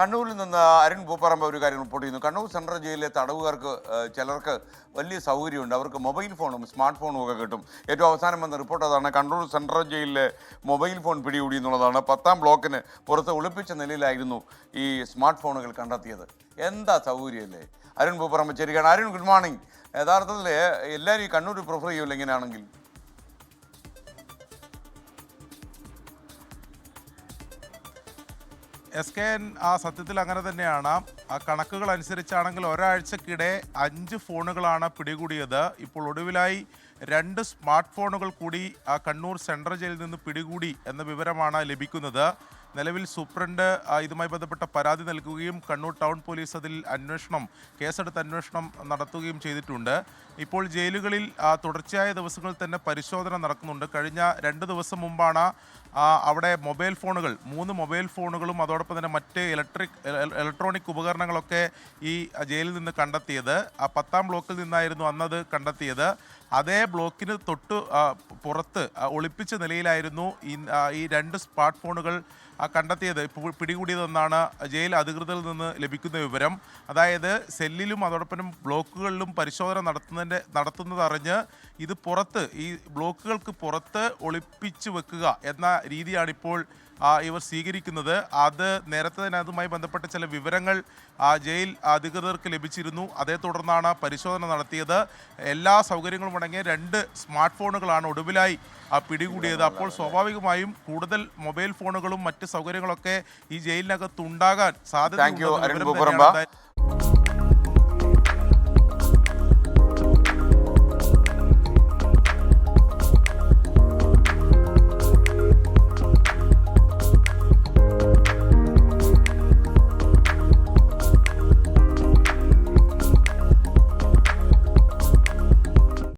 കണ്ണൂരിൽ നിന്ന് അരുൺ പൂപ്പറമ്പ ഒരു കാര്യം റിപ്പോർട്ട് ചെയ്യുന്നു. കണ്ണൂർ സെൻട്രൽ ജയിലിലെ തടവുകാർക്ക് ചിലർക്ക് വലിയ സൗകര്യമുണ്ട്. അവർക്ക് മൊബൈൽ ഫോണും സ്മാർട്ട് ഫോണും ഒക്കെ കിട്ടും. ഏറ്റവും അവസാനം വന്ന റിപ്പോർട്ട് അതാണ്. കണ്ണൂർ സെൻട്രൽ ജയിലിലെ മൊബൈൽ ഫോൺ പിടികൂടി എന്നുള്ളതാണ്. പത്താം ബ്ലോക്കിന് പുറത്ത് ഒളിപ്പിച്ച നിലയിലായിരുന്നു ഈ സ്മാർട്ട് ഫോണുകൾ കണ്ടെത്തിയത്. എന്താ സൗകര്യമല്ലേ അരുൺ പൂപ്പറമ്പ ശരിയാണ് അരുൺ ഗുഡ് മോർണിംഗ് യഥാർത്ഥത്തിൽ എല്ലാവരും ഈ കണ്ണൂർ പ്രിഫർ ചെയ്യുമല്ലോ ഇങ്ങനെയാണെങ്കിൽ എസ് കെ എൻ ആ സത്യത്തിൽ അങ്ങനെ തന്നെയാണ്. ആ കണക്കുകൾ അനുസരിച്ചാണെങ്കിൽ ഒരാഴ്ചക്കിടെ അഞ്ച് ഫോണുകളാണ് പിടികൂടിയത്. ഇപ്പോൾ ഒടുവിലായി രണ്ട് സ്മാർട്ട് ഫോണുകൾ കൂടി ആ കണ്ണൂർ സെൻട്രൽ ജയിലിൽ നിന്ന് പിടികൂടി എന്ന വിവരമാണ് ലഭിക്കുന്നത്. നിലവിൽ സൂപ്രണ്ട് ഇതുമായി ബന്ധപ്പെട്ട പരാതി നൽകുകയും കണ്ണൂർ ടൗൺ പോലീസ് അതിൽ അന്വേഷണം കേസെടുത്ത് അന്വേഷണം നടത്തുകയും ചെയ്തിട്ടുണ്ട്. ഇപ്പോൾ ജയിലുകളിൽ തുടർച്ചയായ ദിവസങ്ങളിൽ തന്നെ പരിശോധന നടക്കുന്നുണ്ട്. കഴിഞ്ഞ രണ്ട് ദിവസം മുമ്പാണ് അവിടെ മൊബൈൽ ഫോണുകൾ മൂന്ന് മൊബൈൽ ഫോണുകളും അതോടൊപ്പം തന്നെ മറ്റ് ഇലക്ട്രിക് ഇലക്ട്രോണിക് ഉപകരണങ്ങളൊക്കെ ഈ ജയിലിൽ നിന്ന് കണ്ടെത്തിയത്. ആ പത്താം ബ്ലോക്കിൽ നിന്നായിരുന്നു അന്നത് കണ്ടെത്തിയത്. അതേ ബ്ലോക്കിന് തൊട്ട് പുറത്ത് ഒളിപ്പിച്ച നിലയിലായിരുന്നു ഈ രണ്ട് സ്മാർട്ട് ഫോണുകൾ കണ്ടെത്തിയത് ഇപ്പോൾ പിടികൂടിയതെന്നാണ് ജയിൽ അധികൃതരിൽ നിന്ന് ലഭിക്കുന്ന വിവരം. അതായത് സെല്ലിലും അതോടൊപ്പം ബ്ലോക്കുകളിലും പരിശോധന നടത്തുന്നതിന്റെ നടത്തുന്നതറിഞ്ഞ് ഇത് പുറത്ത് ഈ ബ്ലോക്കുകൾക്ക് പുറത്ത് ഒളിപ്പിച്ച് വെക്കുക എന്ന രീതിയാണ് ഇപ്പോൾ ആ, ഇവർ സ്വീകരിക്കുന്നത്. അത് നേരത്തെ തന്നെ അതുമായി ബന്ധപ്പെട്ട ചില വിവരങ്ങൾ ആ, ജയിൽ അധികൃതർക്ക് ലഭിച്ചിരുന്നു. അതേ തുടർന്നാണ് പരിശോധന നടത്തിയത്. എല്ലാ സൗകര്യങ്ങളും അടങ്ങിയ രണ്ട് സ്മാർട്ട് ഫോണുകളാണ് ഒടുവിലായി പിടികൂടിയത്. അപ്പോൾ സ്വാഭാവികമായും കൂടുതൽ മൊബൈൽ ഫോണുകളും മറ്റ് സൗകര്യങ്ങളൊക്കെ ഈ ജയിലിനകത്ത് ഉണ്ടാകാൻ Thank